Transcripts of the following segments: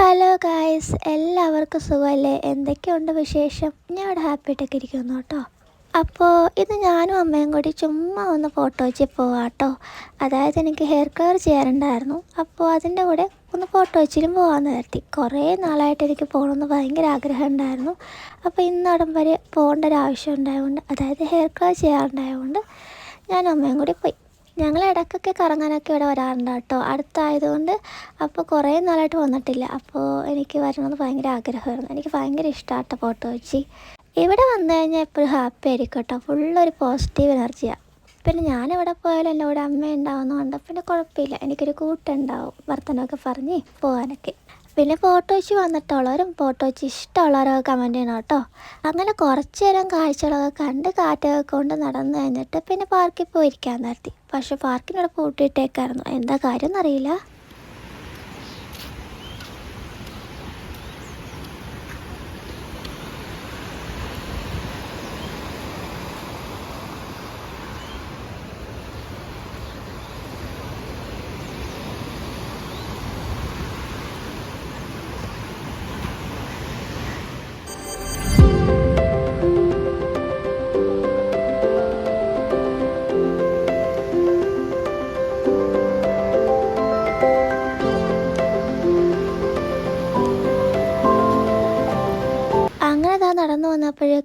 Hello guys എല്ലാവർക്കും സുഖമല്ലേ? എന്തൊക്കെയുണ്ട് വിശേഷം? ഞാൻ ഇവിടെ ഹാപ്പി ആയിട്ടൊക്കെ ഇരിക്കുന്നു കേട്ടോ. അപ്പോൾ ഇത് ഞാനും അമ്മയും കൂടി ചുമ്മാ ഒന്ന് ഫോട്ടോ വെച്ച് പോവാം കേട്ടോ അതായത് എനിക്ക് ഹെയർ കളർ ചെയ്യാറുണ്ടായിരുന്നു അപ്പോൾ അതിന്റെ കൂടെ ഒന്ന് ഫോട്ടോ വെച്ചിലും പോകാമെന്ന് കരുതി. കുറേ നാളായിട്ട് എനിക്ക് പോകണമെന്ന് ഭയങ്കര ആഗ്രഹം ഉണ്ടായിരുന്നു. അപ്പോൾ ഇന്നടം വരെ പോകേണ്ട ഒരു ആവശ്യം ഉണ്ടായതുകൊണ്ട് അതായത് ഹെയർ കളർ ചെയ്യാറുണ്ടായതുകൊണ്ട് ഞാനും അമ്മയും കൂടി പോയി. ഞങ്ങൾ ഇടയ്ക്കൊക്കെ കറങ്ങാനൊക്കെ ഇവിടെ വരാറുണ്ട് കേട്ടോ. അടുത്തായതുകൊണ്ട് അപ്പോൾ കുറേ നാളായിട്ട് വന്നിട്ടില്ല. അപ്പോൾ എനിക്ക് വരണമെന്ന് ഭയങ്കര ആഗ്രഹമായിരുന്നു. എനിക്ക് ഭയങ്കര ഇഷ്ടമാട്ടോ ഫോട്ടോ വെച്ച്. ഇവിടെ വന്നു കഴിഞ്ഞാൽ എപ്പോഴും ഹാപ്പി ആയിരിക്കും കേട്ടോ. ഫുള്ളൊരു പോസിറ്റീവ് എനർജിയാണ് പിന്നെ ഞാൻ എവിടെ പോയാലും എന്റെ കൂടെ അമ്മ ഉണ്ടാവുന്നതുകൊണ്ട് പിന്നെ കുഴപ്പമില്ല. എനിക്കൊരു കൂട്ടുണ്ടാവും. വർത്തനമൊക്കെ പറഞ്ഞ് പോകാനൊക്കെ. പിന്നെ ഫോട്ടോ വെച്ച് വന്നിട്ടുള്ളവരും ഫോട്ടോ വെച്ച് ഇഷ്ടമുള്ളവരൊക്കെ കമന്റ് ചെയ്യണം കേട്ടോ. അങ്ങനെ കുറച്ച് നേരം കാഴ്ചകളൊക്കെ കണ്ട് കാറ്റൊക്കെ കൊണ്ട് നടന്നു കഴിഞ്ഞിട്ട് പിന്നെ പാർക്കിൽ പോയിരിക്കാൻ നിർത്തി. പക്ഷെ പാർക്കിനോട് പൂട്ടിയിട്ടേക്കായിരുന്നു എന്താ കാര്യം എന്നറിയില്ല.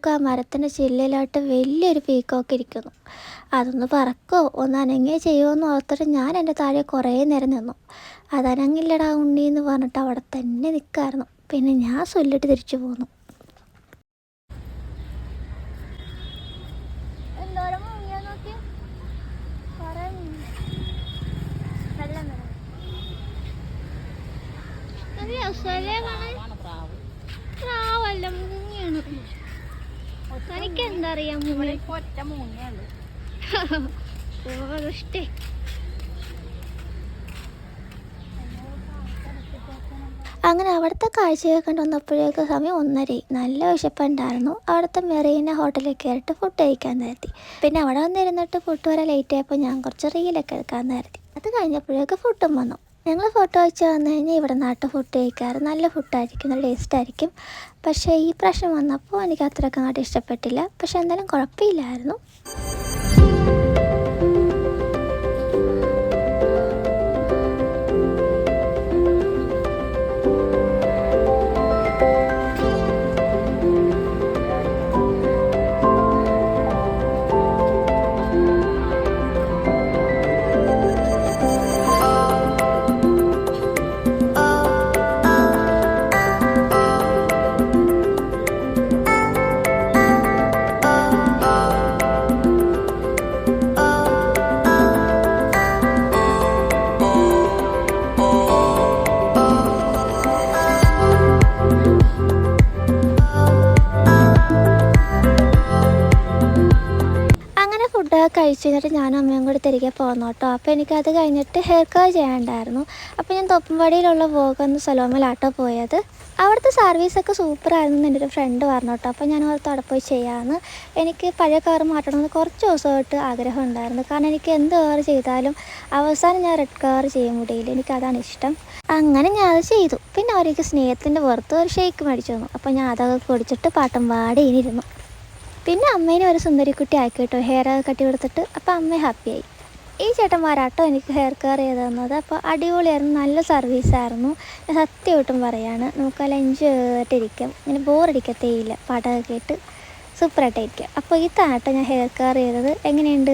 വന്നപ്പോഴേക്കും ആ മരത്തിന്റെ ചില്ലയിലോട്ട് വലിയൊരു പീക്കോക്ക് ഇരിക്കുന്നു. അതൊന്ന് പറക്കോ ഒന്ന് അനങ്ങേ ചെയ്യുമോ എന്ന് ഓർത്തിട്ട് ഞാൻ എന്റെ താഴെ കുറേ നേരം നിന്നു. അതനങ്ങില്ലടാ ഉണ്ണി എന്ന് പറഞ്ഞിട്ട് അവിടെ തന്നെ നിൽക്കായിരുന്നു പിന്നെ ഞാൻ സൊല്ലിട്ട് തിരിച്ചു പോന്നു. മുങ്ങി. വെള്ളം തനിക്ക് എന്താ അറിയാം ഒറ്റ ഇഷ്ടേ അങ്ങനെ അവിടുത്തെ കാഴ്ചയൊക്കെ കണ്ട് വന്നപ്പോഴേക്ക് സമയം ഒന്നരയായി. നല്ല വിശപ്പുണ്ടായിരുന്നു. അവിടുത്തെ മെറീന ഹോട്ടലിൽ കയറിയിട്ട് ഫുഡ് കഴിക്കാൻ നേരത്തി. പിന്നെ അവിടെ വന്നിരുന്നിട്ട് ഫുഡ് വരെ ലേറ്റ് ആയപ്പോൾ ഞാൻ കുറച്ച് റീലൊക്കെ എടുക്കാൻ നേരത്തി. അത് കഴിഞ്ഞപ്പോഴേക്ക് ഫുഡും വന്നു. ഞങ്ങൾ ഫോട്ടോ വെച്ച് വന്നു കഴിഞ്ഞാൽ ഇവിടെ നാട്ടിൽ ഫുഡ് കഴിക്കാറ്. നല്ല ഫുഡായിരിക്കും നല്ല ടേസ്റ്റ് ആയിരിക്കും. പക്ഷേ ഈ പ്രശ്നം വന്നപ്പോൾ എനിക്ക് അത്രയ്ക്ക് അങ്ങോട്ട് ഇഷ്ടപ്പെട്ടില്ല. പക്ഷേ എന്തായാലും കുഴപ്പമില്ലായിരുന്നു. കഴിച്ച് കഴിഞ്ഞിട്ട് ഞാനും അമ്മയും കൂടി തിരികെ പോന്നു കേട്ടോ. അപ്പോൾ എനിക്കത് കഴിഞ്ഞിട്ട് ഹെയർ കട്ട് ചെയ്യാനുണ്ടായിരുന്നു. അപ്പോൾ ഞാൻ തൊപ്പുംപടിയിലുള്ള പോകുന്ന സലോമിലാട്ടോ പോയത്. അവിടുത്തെ സർവീസൊക്കെ സൂപ്പറായിരുന്നു എന്റെ ഒരു ഫ്രണ്ട് പറഞ്ഞു കേട്ടോ. അപ്പോൾ ഞാൻ ഓർത്ത് അവിടെ പോയി ചെയ്യാമെന്ന് എനിക്ക് പഴയ കവർ മാറ്റണമെന്ന് കുറച്ച് ദിവസമായിട്ട് ആഗ്രഹം ഉണ്ടായിരുന്നു. കാരണം എനിക്ക് എന്ത് കവർ ചെയ്താലും അവസാനം ഞാൻ റെഡ് കവർ ചെയ്യാൻ മുടിയില്ല. എനിക്കതാണ് ഇഷ്ടം. അങ്ങനെ ഞാൻ അത് ചെയ്തു. പിന്നെ അവർക്ക് സ്നേഹത്തിന്റെ പുറത്ത് ഒരു ഷേക്ക് മേടിച്ചു തന്നു. അപ്പോൾ ഞാൻ അതൊക്കെ കുടിച്ചിട്ട് പാട്ടും പാടി ഇനിയിരുന്നു പിന്നെ അമ്മേനെ ഒരു സുന്ദരിക്കുട്ടി ആക്കി കേട്ടോ. ഹെയർ കട്ടി കൊടുത്തിട്ട് അപ്പോൾ അമ്മ ഹാപ്പിയായി ഈ ചേട്ടന്മാരാട്ടോ എനിക്ക് ഹെയർ കെയർ ചെയ്ത് തന്നത്. അപ്പോൾ അടിപൊളിയായിരുന്നു നല്ല സർവീസായിരുന്നു സത്യമായിട്ടും പറയാണ്. നമുക്ക് നല്ല എൻജോയ് ചെയ്തിട്ടിരിക്കാം ഇങ്ങനെ ബോറടിക്കത്തേയില്ല പാട്ടൊക്കെ കേട്ട് സൂപ്പറായിട്ടായിരിക്കും അപ്പോൾ ഇതാട്ടോ ഞാൻ ഹെയർ കെയർ ചെയ്തത്. എങ്ങനെയുണ്ട്?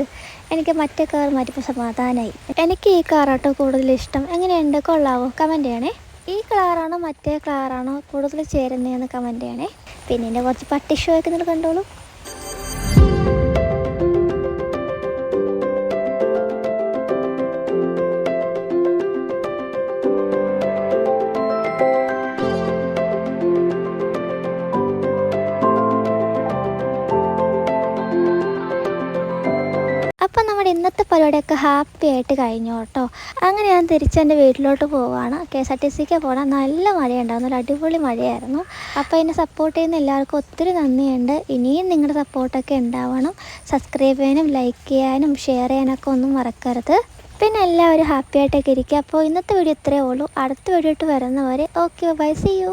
എനിക്ക് മറ്റേ കെയർ മാറ്റിപ്പോൾ സമാധാനമായി എനിക്ക് ഈ കാറാട്ടോ കൂടുതൽ ഇഷ്ടം. എങ്ങനെയുണ്ട്? കൊള്ളാവോ? കമന്റ് ചെയ്യണേ. ഈ കളറാണോ മറ്റേ കളറാണോ കൂടുതൽ ചേരുന്നതെന്ന് കമന്റ് ചെയ്യണേ. പിന്നെ എന്റെ കുറച്ച് പട്ടി ഷോ ഒക്കെ നിങ്ങൾ കണ്ടോളൂ. ഇന്നത്തെ പരിപാടിയൊക്കെ ഹാപ്പി ആയിട്ട് കഴിഞ്ഞു കേട്ടോ. അങ്ങനെ ഞാൻ തിരിച്ച് എന്റെ വീട്ടിലോട്ട് പോവാണ്. കെ എസ് ആർ ടി സിക്ക് പോകണം നല്ല മഴയുണ്ടായിരുന്നു. ഒരു അടിപൊളി മഴയായിരുന്നു. അപ്പോൾ എന്നെ സപ്പോർട്ട് ചെയ്യുന്ന എല്ലാവർക്കും ഒത്തിരി നന്ദിയുണ്ട്. ഇനിയും നിങ്ങളുടെ സപ്പോർട്ടൊക്കെ ഉണ്ടാവണം. സബ്സ്ക്രൈബ് ചെയ്യാനും ലൈക്ക് ചെയ്യാനും ഷെയർ ചെയ്യാനൊക്കെ ഒന്നും മറക്കരുത്. പിന്നെ എല്ലാവരും ഹാപ്പി ആയിട്ടൊക്കെ ഇരിക്കുക. അപ്പോൾ ഇന്നത്തെ വീഡിയോ ഇത്രയേ ഉള്ളൂ. അടുത്ത വീഡിയോ ഇട്ട് വരുന്നവരെ ഓക്കെ ബൈ സി യു